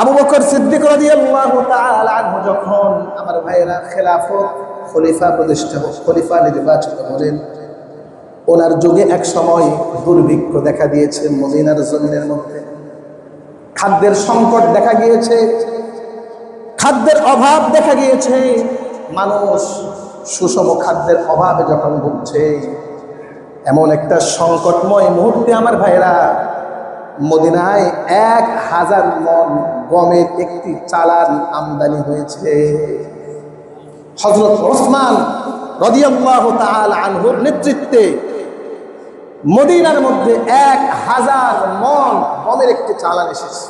আবু বকর সিদ্দিক যখন আমার ভাইয়েরা খেলাফত খলিফা প্রতিষ্ঠা খলিফা নির্বাচিত হলেন, ওনার যুগে এক সময় দুর্ভিক্ষ দেখা দিয়েছে মদিনার জমিনের মধ্যে। খাদ্যের সংকট দেখা গিয়েছে, খাদ্যের অভাব দেখা গিয়েছে, মানুষ সুষম খাদ্যের অভাবে যখন ভুগছে, এমন একটা সংকটময় মুহূর্তে আমার ভাইরা মদিনায় এক হাজার মন গমের একটি চালান আমদানি হয়েছে। হজরত ওসমান আনহুর নেতৃত্বে মদিনার মধ্যে এক হাজার মন গমের একটি চালান এসেছে।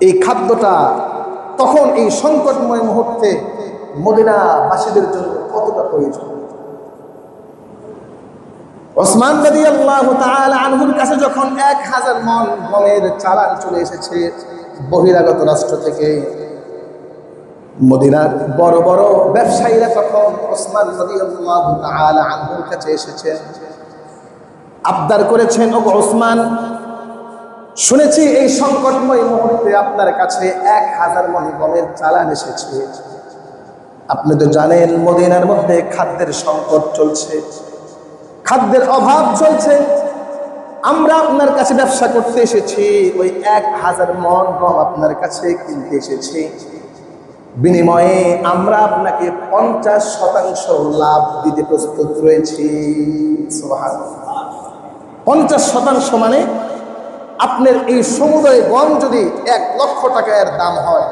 এই খাদ্যটা তখন এই সংকটময় মুহূর্তে মদিনাবাসীদের জন্য কতটা প্রয়োজন? ওসমান নদী আল্লাহ আনহুর কাছে যখন এক হাজার মন গমের চালান চলে এসেছে, বহিরাগত রাষ্ট্র থেকে, মদিনার বড় বড় ব্যবসায়ীরা তখন ওসমান নদী আল্লাহ আনহুর কাছে এসেছেন আবদার করেছেন ও ওসমান, শুনেছি এই সংকটময় মুহূর্তে আপনার কাছে এক হাজার মন গমের চালান এসেছে। আপনি তো জানেন, মদিনার মধ্যে খাদ্যের সংকট চলছে। খাদ্যের অভাব চলছে। আমরা আপনার কাছে ব্যবসা করতে এসেছি, ওই এক হাজার মন গম আপনার কাছে কিনতে এসেছি। বিনিময়ে আমরা আপনাকে পঞ্চাশ শতাংশ লাভ দিতে প্রস্তুত রয়েছি। পঞ্চাশ শতাংশ মানে আপনার এই সমুদয় গম যদি এক লক্ষ টাকার দাম হয়,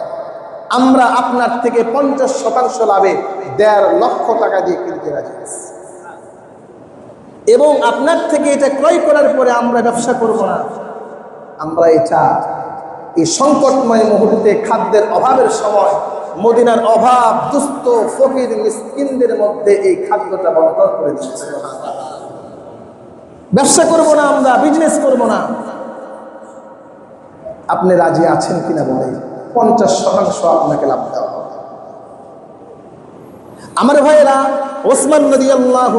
আমরা আপনার থেকে পঞ্চাশ শতাংশ লাভে দেড় লক্ষ টাকা দিয়ে কিনতে আছি। এবং আপনার থেকে এটা ক্রয় করার পরে আমরা ব্যবসা করব না। আমরা এটা এই সংকটময় মুহূর্তে খাদ্যের অভাবের সময়, মদিনার অভাব, দুস্থ, ফকির, মিসকিনদের মধ্যে এই খাদ্যটা বন্টন করে দিচ্ছে ব্যবসা করব না আমরা বিজনেস করব না। আপনি রাজি আছেন কিনা বলে পঞ্চাশ শতাংশ আপনাকে লাভ দেওয়া হবে। আমার ভাইয়েরা ওসমান নদী আল্লাহ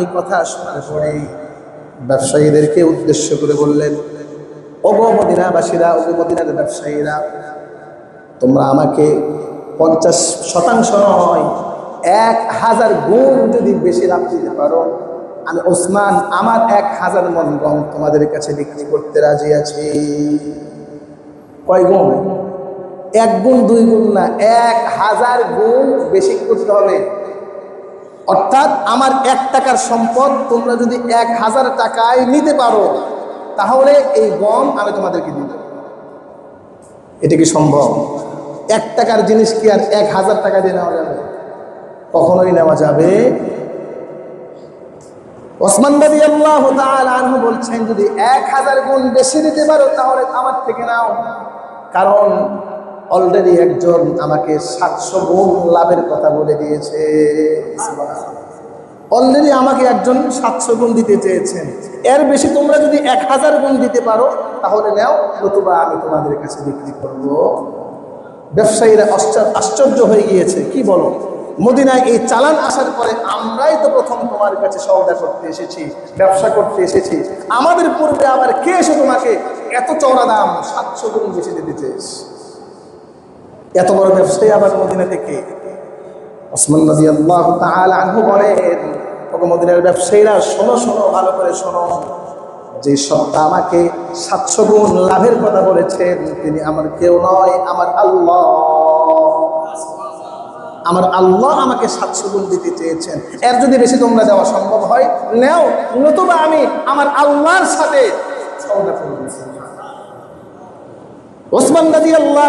এই কথা শোনার পরে ব্যবসায়ীদেরকে উদ্দেশ্য করে বললেন, ওগো মদিনাবাসীরা, ওগো মদিনার ব্যবসায়ীরা, তোমরা আমাকে পঞ্চাশ শতাংশ নয়, এক হাজার গুণ যদি বেশি লাভ দিতে পারো, আমি ওসমান আমার এক হাজার মন গম তোমাদের কাছে বিক্রি করতে রাজি আছি। কয় গুণ? এক গুণ, দুই গুণ না, এক হাজার গুণ বেশি করতে হবে। অর্থাৎ আমার এক টাকার সম্পদ তোমরা যদি এক হাজার টাকায় নিতে পারো, তাহলে এই গম আমি তোমাদেরকে দিব। এটা কি সম্ভব? এক টাকার জিনিস কি আর এক হাজার টাকা দিয়ে নেওয়া যাবে? কখনোই নেওয়া যাবে। ওসমান নবী আল্লাহ বলছেন, যদি এক হাজার গুণ বেশি দিতে পারো, তাহলে আমার থেকে নাও। কারণ অলরেডি একজন আমাকে সাতশো গুণ লাভের কথা বলে দিয়েছে। অলরেডি আমাকে একজন সাতশো গুণ দিতে চেয়েছেন। এর বেশি তোমরা যদি এক হাজার গুণ দিতে পারো, তাহলে নাও, নতুবা আমি তোমাদের কাছে বিক্রি করব। ব্যবসায়ীরা আশ্চর্য আশ্চর্য হয়ে গিয়েছে, কি বলো? মদিনায় এই চালান আসার পরে আমরাই তো প্রথম তোমার কাছে সওদা করতে এসেছি, ব্যবসা করতে এসেছি। আমাদের পূর্বে আবার কে এসে তোমাকে এত চওড়া দাম, সাতশো গুণ বেশি দিতে চেয়েছে? এত বড় ব্যবসায়ী আবার মদিনা থেকে? ওসমান নদী আল্লাহ আনহু বলেন মদিনার ব্যবসায়ীরা, শোনো শোনো, ভালো করে শোনো। যে সত্তা আমাকে সাতশো গুণ লাভের কথা বলেছেন, তিনি আমার কেউ নয়, আমার আল্লাহ। আমার আল্লাহ আমাকে সাতশো গুণ দিতে চেয়েছেন। এর যদি বেশি তোমরা দেওয়া সম্ভব হয়, নেও, নতুবা আমি আমার আল্লাহর সাথে ওসমান নদী আল্লাহ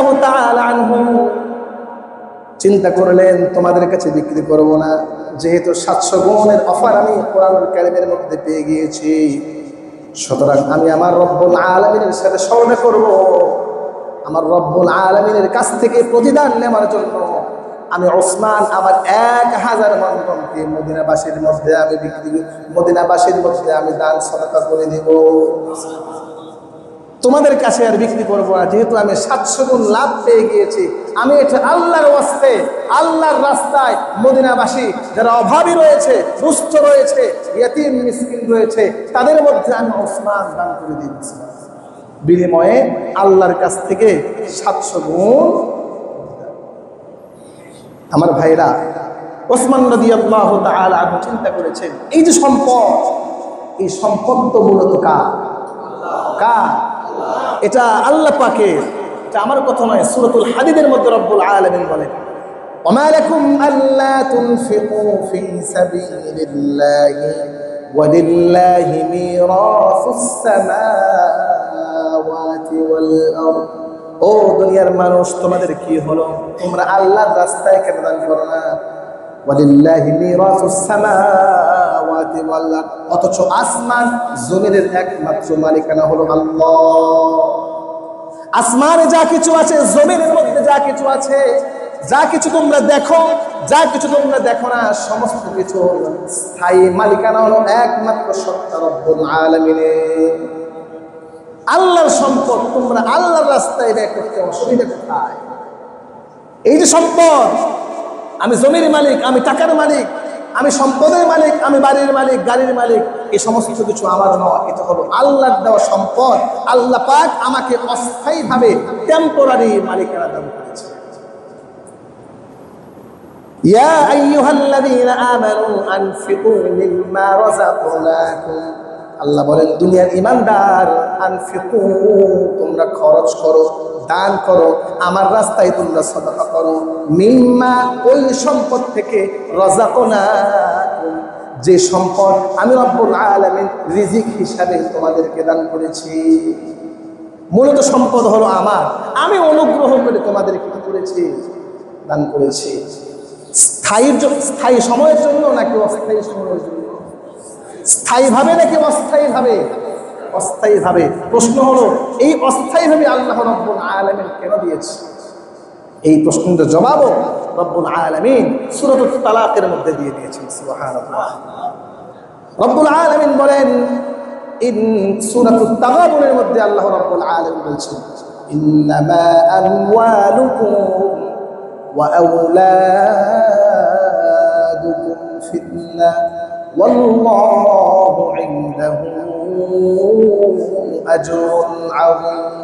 চিন্তা করলেন, তোমাদের কাছে বিক্রি করব না। যেহেতু সাতশো গুণের অফার আমি কোরআন কারিমের মধ্যে পেয়ে গিয়েছি, সুতরাং আমি আমার রব্বুল আলমিনের সাথে স্মরণে করব। আমার রব্বুল আলমিনের কাছ থেকে প্রতিদান নেওয়ার জন্য আমি ওসমান আমার এক হাজার মনগমকে মদিনাবাসীর মধ্যে আমি বিক্রি, মদিনাবাসীর মধ্যে আমি দান সদকা করে দিব। তোমাদের কাছে আর বিক্রি করব না। যেহেতু আমি সাতশো গুণ লাভ পেয়ে গিয়েছি, আমি এটা আল্লাহর ওয়াস্তে, আল্লাহর রাস্তায় মদিনাবাসী যারা অভাবী রয়েছে সুস্থ রয়েছে, ইয়তিম, মিসকিন রয়েছে, তাদের মধ্যে আমি ওসমান দান করে দিয়েছি। বিনিময়ে আল্লাহর কাছ থেকে সাতশো গুণ। আমার ভাইরা ওসমান নদী আল্লাহ আগে চিন্তা করেছেন, এই যে সম্পদ, এই সম্পদ তো মূলত কা কা এটা আল্লাহ পাকের এটা আমার কথা নয় সুরতুল হাদিদের মধ্যে রব্বুল আলমিন বলেন وما لكم ألا تنفقوا في سبيل الله ولله ميراث السماوات والأرض ও দুনিয়ার মানুষ তোমাদের কি হলো তোমরা আল্লাহর রাস্তায় কেন দান করো না ওয়ালিল্লাহি মিরাসুস সামাওয়াতি ওয়াল আরদ অথচ আসমান জমিনের একমাত্র মালিকানা হলো আল্লাহ। আসমানে যা কিছু আছে, জমিনের মধ্যে যা কিছু আছে, যা কিছু তোমরা দেখো, যা কিছু তোমরা দেখো না, সমস্ত কিছু স্থায়ী মালিকানা হলো একমাত্র সত্তা রব্বুল আলামিনের। আল্লাহর সম্পদ তোমরা আল্লাহর রাস্তায় ব্যয় করতে অসুবিধা কোথায়? এই যে সম্পদ, আমি জমির মালিক, আমি টাকার মালিক আমি সম্পদের মালিক আমি বাড়ির মালিক গাড়ির মালিক এই সমস্ত কিছু আমার নয় এটা হলো আল্লাহর দেওয়া সম্পদ আল্লাহ পাক আমাকে অস্থায়ীভাবে টেম্পোরারি মালিকানা দান করেছে يا أيها الذين آمنوا أنفقوا مما رزقناكم আল্লাহ বলেন, দুনিয়ার ইমানদার, আনফিকু, তোমরা খরচ করো, দান করো, আমার রাস্তায় তোমরা সদকা করো, মিম্মা ওই সম্পদ থেকে রজাকোনা যে সম্পদ আমি রব্বুল আলামিন রিজিক হিসাবে তোমাদেরকে দান করেছি। মূলত সম্পদ হলো আমার। আমি অনুগ্রহ করে তোমাদেরকে কি করেছি, দান করেছি। স্থায়ীর স্থায়ী সময়ের জন্য নাকি অস্থায়ী সময়ের জন্য? স্থায়ীভাবে নাকি অস্থায়ীভাবে? অস্থায়ীভাবে। প্রশ্ন হলো, এই অস্থায়ীভাবে আল্লাহ রব্বুল আলমিন কেন দিয়েছে? এই প্রশ্নটার জবাবও রব্বুল আলমিন সুরত তালাকের মধ্যে দিয়ে দিয়েছেন রব্বুল আলমিন বলেন সুরাত তাগাবুনের মধ্যে আল্লাহ রব্বুল আলমিন বলছেন আমওয়ালুকুম ওয়া আওলাদুকুম ফিতনা। والله عنده أجر عظيم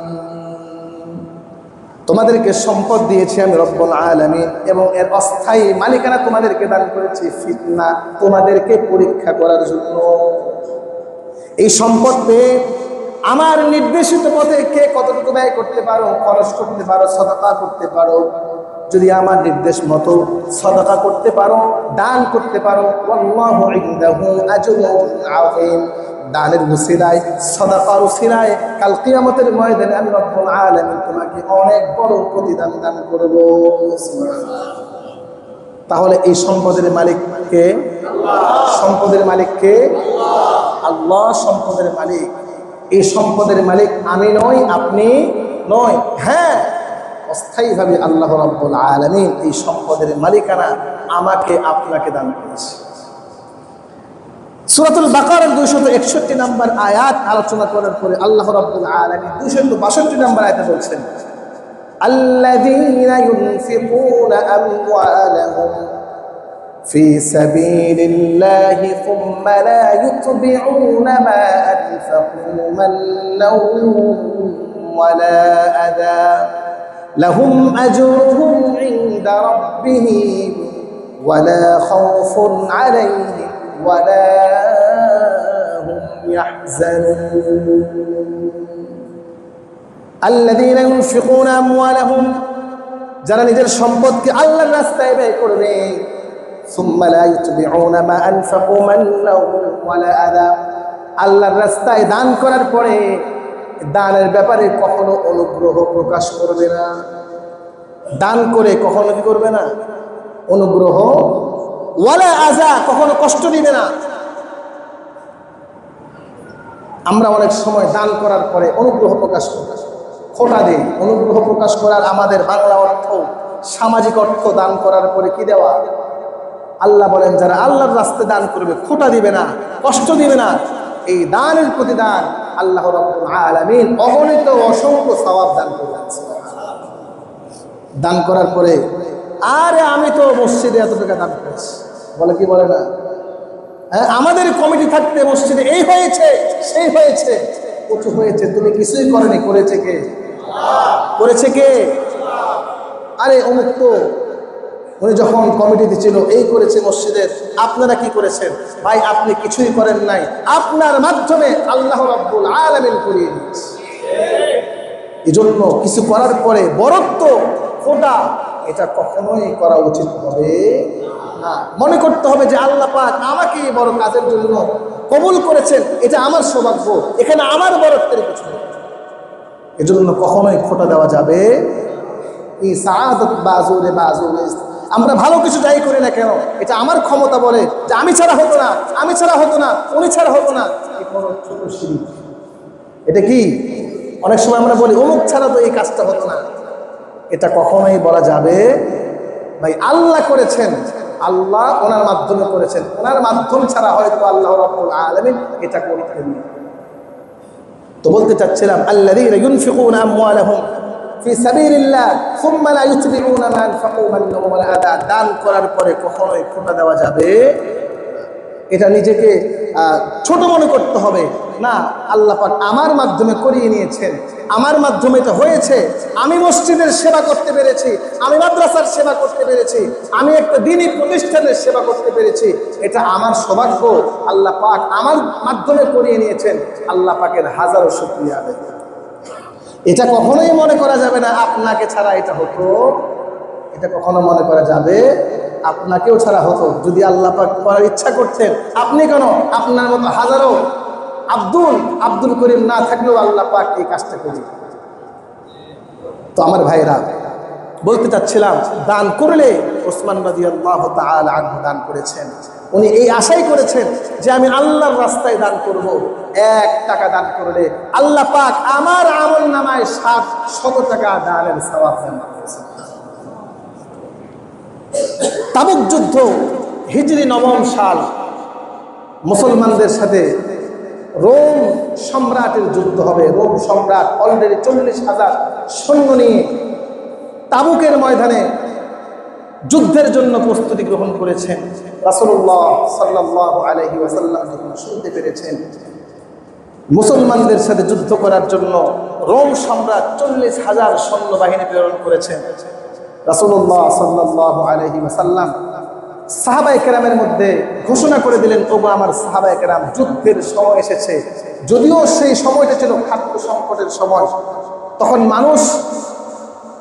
তোমাদেরকে সম্পদ দিয়েছি আমি রব্বুল আলামিন এবং এর অস্থায়ী মালিকানা তোমাদেরকে দান করেছি ফিতনা তোমাদেরকে পরীক্ষা করার জন্য এই সম্পদ পেয়ে আমার নির্দেশিত পথে কে কতটুকু ব্যয় করতে পারো খরচ করতে পারো সদাকা করতে পারো যদি আমার নির্দেশ মতো সদাকা করতে পারো দান করতে পারো দানের উসিলায় সদাকার উসিলায় কাল কিয়ামতের ময়দানে আমি রব্বুল আলামিন তোমাকে অনেক বড় প্রতিদান দান করব। তাহলে এই সম্পদের মালিক কে? সম্পদের মালিক কে? আল্লাহ সম্পদের মালিক। এই সম্পদের মালিক আমি নই আপনি নয়। হ্যাঁ অস্থায়ীভাবে আল্লাহ রব্বুল আলমিন এই সম্পদের মালিকানা আমাকে আপনাকে দান করেছে সুরাতুল বাকারের দুইশত একষট্টি নাম্বার আয়াত আলোচনা করার পরে আল্লাহ রব্বুল আলমী দুইশত বাষট্টি নাম্বার আয়াতে বলছেন الذين ينفقون أموالهم في سبيل الله ثم لا يتبعون ما أنفقوا منا ولا أذى لهم أجرهم عند ربهم ولا خوف عليهم ولا هم يحزنون الذين ينفقون أموالهم যারা নিজের সম্পদকে আল্লাহর রাস্তায় ব্যয় করবে ثم لا يتبعون ما أنفقوا منا ولا أذى আল্লাহর রাস্তায় দান করার পরে দানের ব্যাপারে কখনো অনুগ্রহ প্রকাশ করবে না। দান করে কখনো কি করবে না? অনুগ্রহ। ওয়ালা আজা কখনো কষ্ট দিবে না। আমরা অনেক সময় দান করার পরে অনুগ্রহ প্রকাশ করি। খোটা দিই। অনুগ্রহ প্রকাশ করার আমাদের বাংলা অর্থ, সামাজিক অর্থ দান করার পরে কি দেওয়া? আল্লাহ বলেন, যারা আল্লাহর রাস্তায় দান করবে, খোটা দিবে না, কষ্ট দিবে না। এই দানের প্রতিদান আল্লাহ রাব্বুল আলামিন অগণিত অসংখ্য সওয়াব দান করে যাচ্ছে দান করার পরে, আরে আমি তো মসজিদে এত টাকা দান করেছি। বলে কি বলে না? হ্যাঁ আমাদের কমিটি থাকতে মসজিদে এই হয়েছে, সেই হয়েছে, উঁচু হয়েছে, তুমি কিছুই করেনি, করেছে কে? করেছে কে? আরে অমুক তো উনি যখন কমিটিতে ছিল, এই করেছে মসজিদের, আপনারা কি করেছেন? ভাই, আপনি কিছুই করেন নাই। আপনার মাধ্যমে আল্লাহ রাব্বুল আলামিন করিয়ে দিয়েছে। এজন্য কিছু করার পরে বরত্ব, খোদা, এটা কখনোই করা উচিত হবে না। মনে করতে হবে যে আল্লাহ পাক আমাকে এই বড় কাজের জন্য কবুল করেছেন, এটা আমার সৌভাগ্য, এখানে আমার বরত্বের কিছু নেই। এজন্য কখনোই খোটা দেওয়া যাবে এই বাজুরে বাজুরে আমরা ভালো কিছু যাই করি না কেন? এটা আমার ক্ষমতা বলে যে আমি ছাড়া হতো না, আমি ছাড়া হতো না, উনি ছাড়া হতো না। এটা কি? অনেক সময় আমরা বলি, অমুক ছাড়া তো এই কাজটা হতো না। এটা কখনোই বলা যাবে ভাই, আল্লাহ করেছেন। আল্লাহ ওনার মাধ্যমে করেছেন। ওনার মাধ্যম ছাড়া হয়তো আল্লাহ রাব্বুল আলামিন এটা করতেন। তো বলতে চাচ্ছিলাম, আল্লাযীনা ইউনফিকুনা আমওয়ালাহুম। দান করার পরে কখনোই খোটা দেওয়া যাবে এটা নিজেকে ছোট মনে করতে হবে। না, আল্লাহ আমার মাধ্যমে করিয়ে নিয়েছেন। আমার মাধ্যমে এটা হয়েছে। আমি মসজিদের সেবা করতে পেরেছি। আমি মাদ্রাসার সেবা করতে পেরেছি। আমি একটা দিনী প্রতিষ্ঠানের সেবা করতে পেরেছি। এটা আমার সৌভাগ্য। আল্লাহ পাক আমার মাধ্যমে করিয়ে নিয়েছেন। আল্লাহ পাকের হাজারো শুক্রিয়া আদায়। এটা কখনোই মনে করা যাবে না, আপনাকে ছাড়া এটা হতো। এটা কখনো মনে করা যাবে, আপনাকেও ছাড়া হতো। যদি আল্লাহ পাক করার ইচ্ছা করতেন, আপনি কেন? আপনার মতো হাজারো আব্দুল আব্দুল করিম না থাকলেও আল্লাহ পাক এই কাজটা করি তো আমার ভাইরা বলতে চাচ্ছিলাম, দান করলে ওসমান রাজি আল্লাহ দান করেছেন। উনি এই আশাই করেছেন যে আমি আল্লাহর রাস্তায় দান করব। এক টাকা দান করলে আল্লাহ পাক আমার আমল নামায় সাত শত টাকা দানের দান তাবুক যুদ্ধ, হিজরি নবম সাল, মুসলমানদের সাথে রোম সম্রাটের যুদ্ধ হবে। রোম সম্রাট অলরেডি চল্লিশ হাজার সৈন্য নিয়ে তাবুকের ময়দানে যুদ্ধের জন্য প্রস্তুতি গ্রহণ করেছেন। রাসূলুল্লাহ সাল্লাল্লাহু আলাইহি ওয়াসাল্লাম যখন শুনতে পেরেছেন, মুসলমানদের সাথে যুদ্ধ করার জন্য রোম সম্রাট চল্লিশ হাজার সৈন্যবাহিনী প্রেরণ করেছেন। রাসূলুল্লাহ সাল্লাল্লাহু আলাইহি ওয়াসাল্লাম সাহাবাই কেরামের মধ্যে ঘোষণা করে দিলেন তবু আমার সাহাবাই কেরাম, যুদ্ধের সময় এসেছে। যদিও সেই সময়টা ছিল খাদ্য সংকটের সময়, তখন মানুষ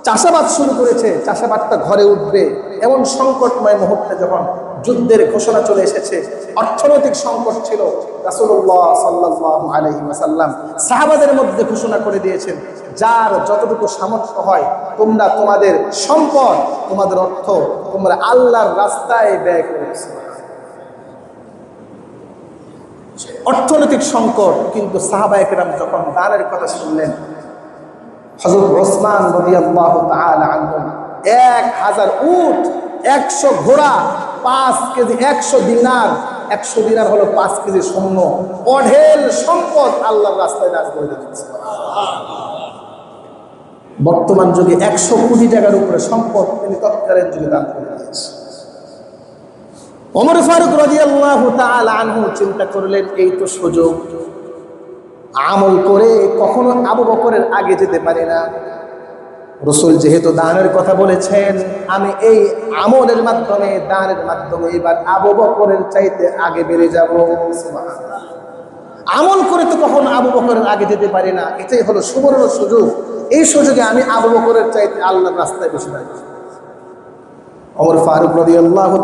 চাষাবাদ শুরু করেছে, চাষাবাদটা ঘরে উঠবে। এমন সংকটময় মুহূর্তে যখন যুদ্ধের ঘোষণা চলে এসেছে, অর্থনৈতিক সংকট ছিল। রাসূলুল্লাহ সাল্লাল্লাহু আলাইহি ওয়াসাল্লাম সাহাবাদের মধ্যে ঘোষণা করে দিয়েছেন, যার যতটুকু সামর্থ্য হয়, তোমরা তোমাদের সম্পদ, তোমাদের অর্থ, তোমরা আল্লাহর রাস্তায় ব্যয় করেছ অর্থনৈতিক সংকট, কিন্তু সাহাবায়কেরাম যখন দানের কথা শুনলেন হজরত ওসমান আনহু, এক হাজার উট, একশো ঘোড়া, পাঁচ কেজি, একশো দিনার একশো দিনার হলো পাঁচ কেজি স্বর্ণ, অঢেল সম্পদ আল্লাহর রাস্তায় দান করে দিচ্ছে বর্তমান যুগে একশো কোটি টাকার উপরে সম্পদ তিনি তৎকালীন যুগে দান করে দিয়েছে। ওমর ফারুক রাদিয়াল্লাহু তাআলা আনহু চিন্তা করলেন, এই তো সুযোগ আমল করে কখনো আবু বকরের আগে যেতে পারি না। রসুল যেহেতু দানের কথা বলেছেন, আমি এই আমলের মাধ্যমে, দানের মাধ্যমে এবার আবু বকরের চাইতে আগে বেড়ে যাব। আমল করে তো কখনো আবু বকরের আগে যেতে পারি না। এটাই হলো সুবর্ণ সুযোগ। এই সুযোগে আমি আবু বকরের চাইতে আল্লাহর রাস্তায় বসে থাকি অমর ফারুক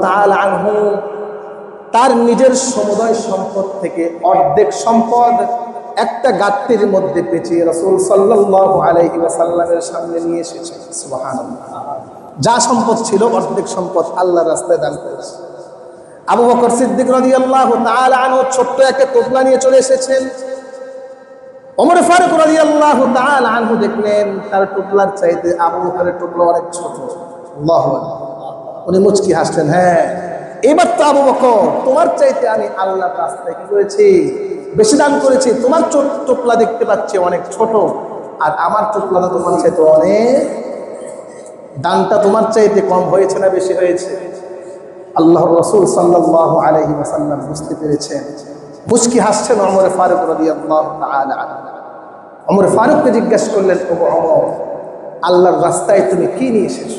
তাআলা আনহু, তার নিজের সমুদয় সম্পদ থেকে অর্ধেক সম্পদ একটা গাত্তির মধ্যে পেঁচিয়ে রসুল সাল্লাল্লাহু আলাইহি ওয়াসাল্লামের সামনে নিয়ে এসেছে। যা সম্পদ ছিল অর্ধেক সম্পদ আল্লাহ রাস্তায় দান করেছে আবু বকর সিদ্দিক রাদিয়াল্লাহু আল্লাহ ছোট্ট একটা টোপলা নিয়ে চলে এসেছেন। ওমর ফারুক রাদিয়াল্লাহু তাআলা আনহু দেখলেন তার টোপলার চাইতে আবু বকরের টোপলা অনেক ছোট। আল্লাহু উনি মুচকি হাসলেন হ্যাঁ এবার তো আবু বকর, তোমার চাইতে আমি আল্লাহ রাস্তায় কি করেছি? বেশি দান করেছি, তোমার চোখ টোপলা দেখতে পাচ্ছি অনেক ছোট, আর আমার টোপলা তো তোমার চাইতে অনেক। দানটা তোমার চাইতে কম হয়েছে না বেশি হয়েছে? আল্লাহ রসুল সাল্লাহ আলহি ওয়াসাল্লাম বুঝতে পেরেছেন। মুস্কি হাসছেন অমরে ফারুক রদি আল্লাহ অমর ফারুককে জিজ্ঞেস করলেন ও অমর আল্লাহর রাস্তায় তুমি কি নিয়ে এসেছ?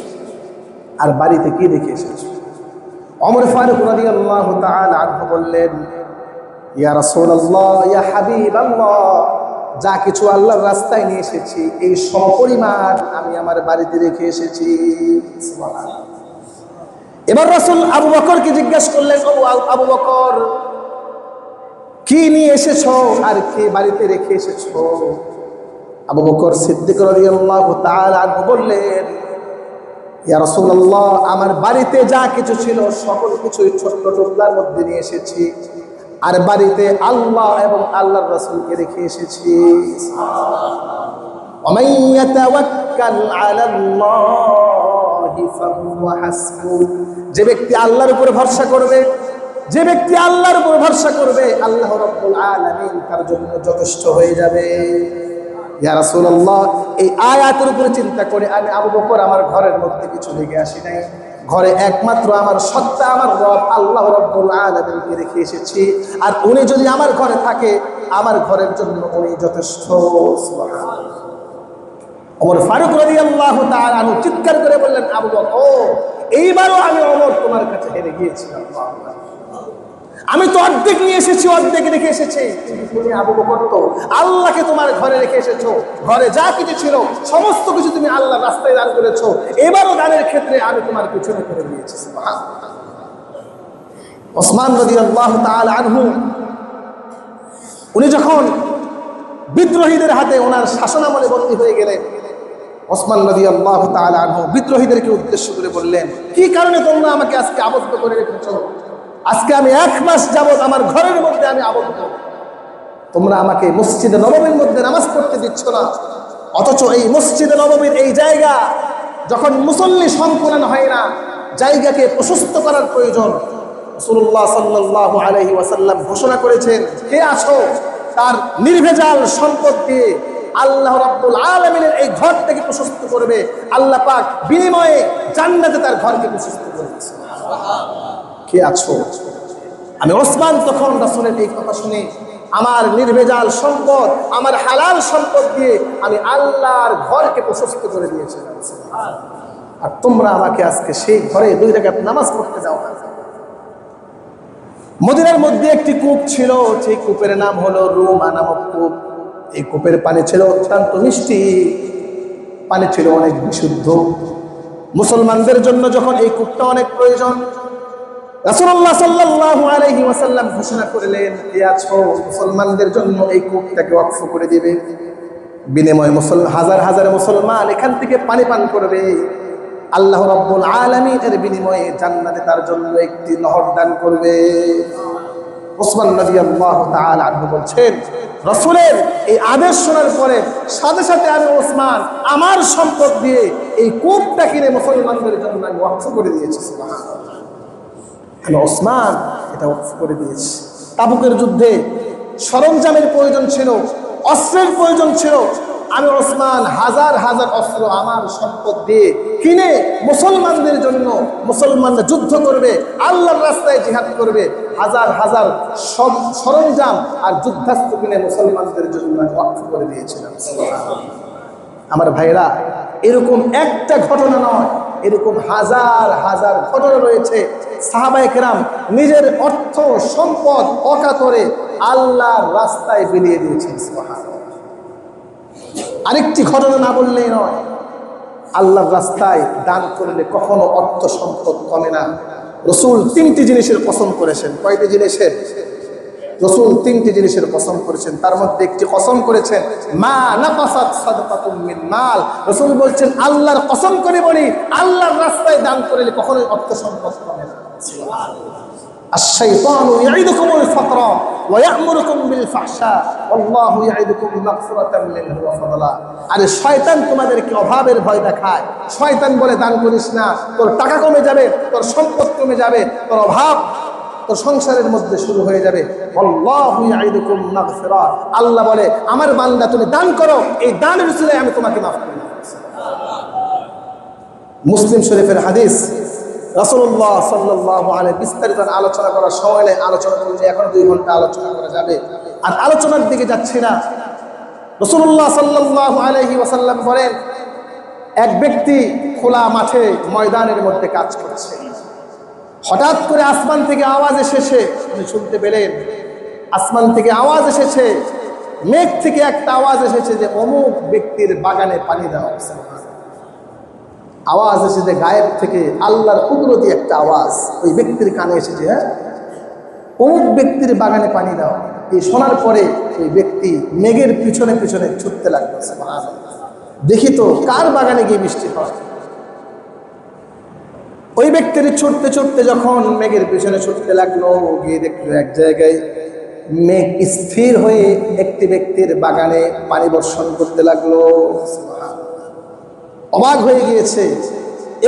আর বাড়িতে কি রেখে এসেছ? অমর ফারুক রাজি আল্লাহ আনহু বললেন ইয়া যা কিছু আল্লাহর রাস্তায় নিয়ে এসেছি, এই সপরিমাণ আমি আমার বাড়িতে রেখে এসেছি। এবার রাসূল আবু বকরকে জিজ্ঞেস করলেন আবু বকর, কি নিয়ে এসেছ আর কি বাড়িতে রেখে এসেছ? আবু বকর সিদ্দিক বললেন আমার বাড়িতে যা কিছু ছিল, সকল কিছুই ছোট্ট টুকরার মধ্যে নিয়ে এসেছি। আর বাড়িতে আল্লাহ এবং আল্লাহর রসুলকে রেখে এসেছি। যে ব্যক্তি আল্লাহর উপর ভরসা করবে, যে ব্যক্তি আল্লাহর উপর ভরসা করবে, আল্লাহ রব্বুল আলমিন তার জন্য যথেষ্ট হয়ে যাবে। ইয়ারাসুল্লাহ এই আয়াতের উপরে চিন্তা করে আমি আবু বকর আমার ঘরের মধ্যে কিছু লেগে আসি নাই। ঘরে একমাত্র আমার সত্তা, আমার রব, আল্লাহ রব্বুল আলমিনকে রেখে এসেছি। আর উনি যদি আমার ঘরে থাকে, আমার ঘরের জন্য উনি যথেষ্ট। ওমর ফারুক রাজি আল্লাহ তার আনহু চিৎকার করে বললেন, আবু বকর, এইবারও আমি অমর তোমার কাছে হেরে গিয়েছিলাম। আমি তো অর্ধেক নিয়ে এসেছি, অর্ধেক রেখে এসেছি। তুমি আবু বকর আল্লাহকে তোমার ঘরে রেখে এসেছ। ঘরে যা কিছু ছিল, সমস্ত কিছু তুমি আল্লাহ রাস্তায় দান করেছ। এবারও দানের ক্ষেত্রে আমি তোমার পিছনে করে সুবহানাল্লাহ। ওসমান রদি আল্লাহ আনহু, উনি যখন বিদ্রোহীদের হাতে ওনার শাসনামলে বন্দী হয়ে গেলেন, ওসমান নদী আল্লাহ আনহু বিদ্রোহীদেরকে উদ্দেশ্য করে বললেন, কি কারণে তোমরা আমাকে আজকে আবদ্ধ করে রেখেছ? আজকে আমি এক মাস যাবৎ আমার ঘরের মধ্যে আমি আবদ্ধ। তোমরা আমাকে মসজিদে নবমীর মধ্যে নামাজ পড়তে দিচ্ছ না। অথচ এই মসজিদে নবমীর এই জায়গা যখন মুসল্লি সংকুলন হয় না, জায়গাকে প্রশস্ত করার প্রয়োজন। সাল্লাহ ঘোষণা করেছেন কে আছো, তার নির্ভেজাল সম্পদ দিয়ে আল্লাহ রাব্বুল আলমিনের এই ঘরটাকে প্রশস্ত করবে। আল্লাহ পাক বিনিময়ে জান্নাতে তার ঘরকে প্রশস্ত করবে কে আছো? আমি ওসমান তখন রাসুলের এই কথা শুনে আমার নির্ভেজাল সম্পদ, আমার হালাল সম্পদ দিয়ে আমি আল্লাহর ঘরকে প্রশস্ত করে দিয়েছিলাম আর তোমরা আমাকে আজকে সেই ঘরে দুই রেখাত নামাজ পড়তে যাও মদিনার মধ্যে একটি কূপ ছিল সেই কূপের নাম হলো রুমা নামক কূপ। এই কূপের পানি ছিল অত্যন্ত মিষ্টি। পানি ছিল অনেক বিশুদ্ধ। মুসলমানদের জন্য যখন এই কূপটা অনেক প্রয়োজন মুসলমানদের জন্য এই করে বিনিময় মুসল, হাজার হাজার মুসলমান এখান থেকে পানি পান করবে। আল্লাহ বিনিময়ে তার জন্য একটি নহর দান করবে। ওসমান বলছেন, রাসূলের এই আদেশ শোনার পরে সাথে সাথে আমি ওসমান আমার সম্পদ দিয়ে এই কূপটা কিনে মুসলমানদের জন্য আমি ওয়াকফ করে দিয়েছি আমি ওসমান, এটা ওয়াকফ করে দিয়েছে। তাবুকের যুদ্ধে সরঞ্জামের প্রয়োজন ছিল, অস্ত্রের প্রয়োজন ছিল। আমি ওসমান হাজার হাজার অস্ত্র আমার সম্পদ দিয়ে কিনে মুসলমানদের জন্য মুসলমানরা যুদ্ধ করবে, আল্লাহর রাস্তায় জিহাদ করবে, হাজার হাজার সব সরঞ্জাম আর যুদ্ধাস্ত্র কিনে মুসলমানদের জন্য ওয়াকফ করে দিয়েছিলাম। আমার ভাইরা এরকম একটা ঘটনা নয়, এরকম হাজার হাজার ঘটনা রয়েছে সাহাবাইকেরাম নিজের অর্থ সম্পদ অকাতরে আল্লাহর রাস্তায় বিলিয়ে দিয়েছেন আরেকটি ঘটনা না বললেই নয়, আল্লাহর রাস্তায় দান করলে কখনো অর্থ সম্পদ কমে না। রসুল তিনটি জিনিসের কসম করেছেন। কয়টি জিনিসের? রসুল তিনটি জিনিসের কসম করেছেন। তার মধ্যে একটি কসম করেছেন, মা নাফাসাত সাদকাতুম মিন মাল। রসুল বলছেন, আল্লাহর কসম করে বলি, আল্লাহর রাস্তায় দান করলে কখনোই অর্থ সম্পদ কমে না। الشيطان يعدكم الفقر ويأمركم بالفحشاء والله يعدكم مغفرة منه وفضلا আরে শয়তান তোমাদেরকে অভাবের ভয় দেখায় শয়তান বলে দান করিস না তোর টাকা কমে যাবে তোর সম্পদ কমে যাবে তোর অভাব তোর সংসারের মধ্যে শুরু হয়ে যাবে আল্লাহু ইয়াইদুকুম মাগফিরা আল্লাহ বলে আমার বান্দা তুমি দান করো এই দানের উসিলায় আমি তোমাকে মাফ করে দেব মুসলিম শরীফের হাদিস রাসূলুল্লাহ সাল্লাল্লাহু আলাইহি বিস্তারিত আলোচনা করার সময় নেই, আলোচনা করলে এখন দুই ঘণ্টা আলোচনা করা যাবে। আর আলোচনার দিকে যাচ্ছে না। রসুল্লাহ সাল্লাহ আলহি ওসাল্লাম বলেন এক ব্যক্তি খোলা মাঠে ময়দানের মধ্যে কাজ করছে। হঠাৎ করে আসমান থেকে আওয়াজ এসেছে উনি শুনতে পেলেন? আসমান থেকে আওয়াজ এসেছে মেঘ থেকে একটা আওয়াজ এসেছে যে অমুক ব্যক্তির বাগানে পানি দেওয়া হচ্ছে। আওয়াজ এসেছে গায়েব থেকে আল্লাহর কুদরতি একটা আওয়াজ, ওই ব্যক্তির কানে এসেছে হ্যাঁ? অমুক ব্যক্তির বাগানে পানি দাও। এই শোনার পরে ওই ব্যক্তি মেঘের পিছনে পিছনে ছুটতে লাগল দেখি তো কার বাগানে গিয়ে বৃষ্টি হয়? ওই ব্যক্তির ছুটতে ছুটতে যখন মেঘের পিছনে ছুটতে লাগল, গিয়ে দেখল এক জায়গায় মেঘ স্থির হয়ে একটি ব্যক্তির বাগানে পানি বর্ষণ করতে লাগল অবাক হয়ে গিয়েছে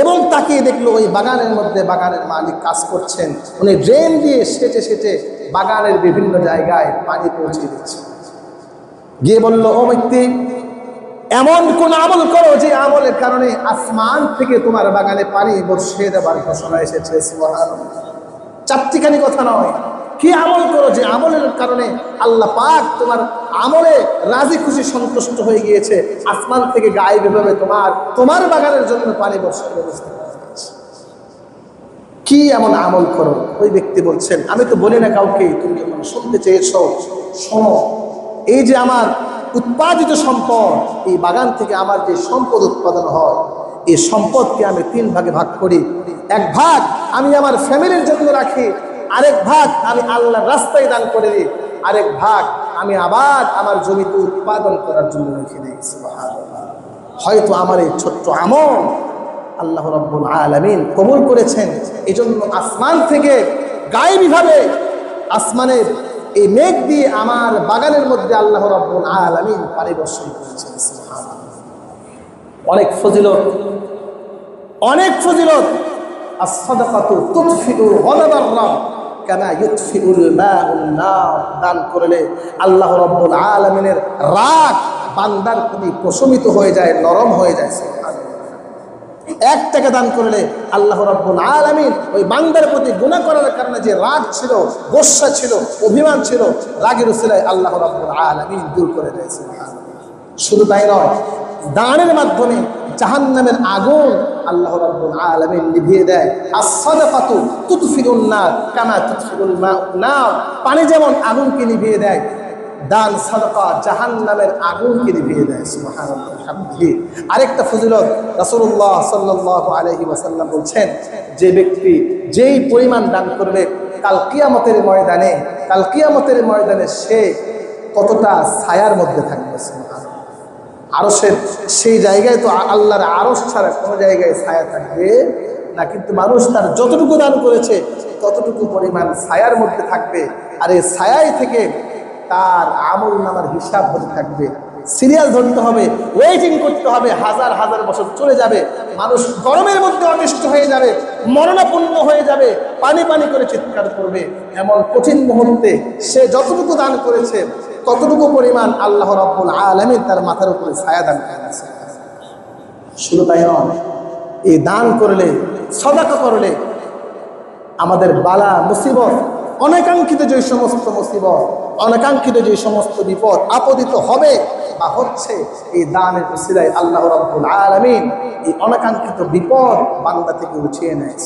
এবং তাকিয়ে দেখল ওই বাগানের মধ্যে বাগানের মালিক কাজ করছেন। উনি ড্রেন দিয়ে সেটে সেটে বাগানের বিভিন্ন জায়গায় পানি পৌঁছে দিচ্ছে। গিয়ে বলল, ও ব্যক্তি, এমন কোন আমল করো যে আমলের কারণে আসমান থেকে তোমার বাগানে পানি বর্ষিয়ে দেবার ঘোষণা এসেছে। চারটিখানি কথা নয়। কি আমল করো যে আমলের কারণে আল্লাহ পাক তোমার আমলে রাজি খুশি সন্তুষ্ট হয়ে গিয়েছে। আসমান থেকে গায়ে ভাবে তোমার তোমার বাগানের জন্য পানি বর্ষার ব্যবস্থা কি এমন আমল করো? ওই ব্যক্তি বলছেন, আমি তো বলি না কাউকে, তুমি যখন শুনতে চেয়েছো, শোনো। এই যে আমার উৎপাদিত সম্পদ, এই বাগান থেকে আমার যে সম্পদ উৎপাদন হয়, এই সম্পদকে আমি তিন ভাগে ভাগ করি। এক ভাগ আমি আমার ফ্যামিলির জন্য রাখি, আরেক ভাগ আমি আল্লাহর রাস্তায় দান করে দিই, আরেক ভাগ আমি আবার আমার জমিতে উৎপাদন করার জন্য রেখে সুবহানাল্লাহ। হয়তো আমার এই ছোট্ট আমল আল্লাহ রব্বুল আলমিন কবুল করেছেন। এই জন্য আসমান থেকে গায়েবীভাবে আসমানের এই মেঘ দিয়ে আমার বাগানের মধ্যে আল্লাহ রব্বুল আলমিন বর্ষণ করেছেন অনেক ফজিলত অনেক ফজিলত। রাব দান করলে রাগ বান্দার প্রশমিত হয়ে যায়, নরম হয়ে যায় এক দান করলে ওই প্রতি করার কারণে যে রাগ ছিল, গোসা ছিল, অভিমান ছিল, রাগের উসিলায় আল্লাহ রাব্বুল আলামিন দূর করে দেয়। শুধু তাই নয়, দানের মাধ্যমে জাহান্নামের আগুন আল্লাহ রাব্বুল আলামিন নিভিয়ে দেয়। as-সাদাকাতু তুতফিউন নার, কামা তুতফিউল মা পানি যেমন আগুনকে নিভিয়ে দেয়, দান, সাদকা জাহান্নামের আগুনকে নিভিয়ে দেয়। আরেকটা ফজিলত রাসূলুল্লাহ সাল্লাল্লাহু আলাইহি ওয়াসাল্লাম বলছেন, যে ব্যক্তি যেই পরিমাণ দান করবে, কাল কিয়ামতের ময়দানে, কাল কিয়ামতের ময়দানে সে কতটা ছায়ার মধ্যে থাকবে আরসের সেই জায়গায় তো আল্লাহর আরস ছাড়া কোনো জায়গায় ছায়া থাকবে না। কিন্তু মানুষ তার যতটুকু দান করেছে, ততটুকু পরিমাণ ছায়ার মধ্যে থাকবে। আর এই ছায়ায় থেকে তার আমল নামার হিসাব হতে থাকবে। সিরিয়াল ধরতে হবে ওয়েটিং করতে হবে, হাজার হাজার বছর চলে যাবে। মানুষ গরমের মধ্যে অনিষ্ট হয়ে যাবে, মরণাপন্ন হয়ে যাবে, পানি পানি করে চিৎকার করবে। এমন কঠিন মুহূর্তে সে যতটুকু দান করেছে ততটুকু পরিমাণ আল্লাহ রব্বুল আলমী তার মাথার উপরে ছায়া দান করেছে শুধু তাই নয়, এই দান করলে, সদাকা করলে আমাদের বালা, মুসিবত, অনেকাঙ্ক্ষিত যে সমস্ত মুসিবত, অনেকাঙ্ক্ষিত যে সমস্ত বিপদ আপদিত হবে বা হচ্ছে, এই দানের উসিলায় আল্লাহ রব্বুল আলমিন এই অনাকাঙ্ক্ষিত বিপদ বান্দা থেকে উঠিয়ে নেয়।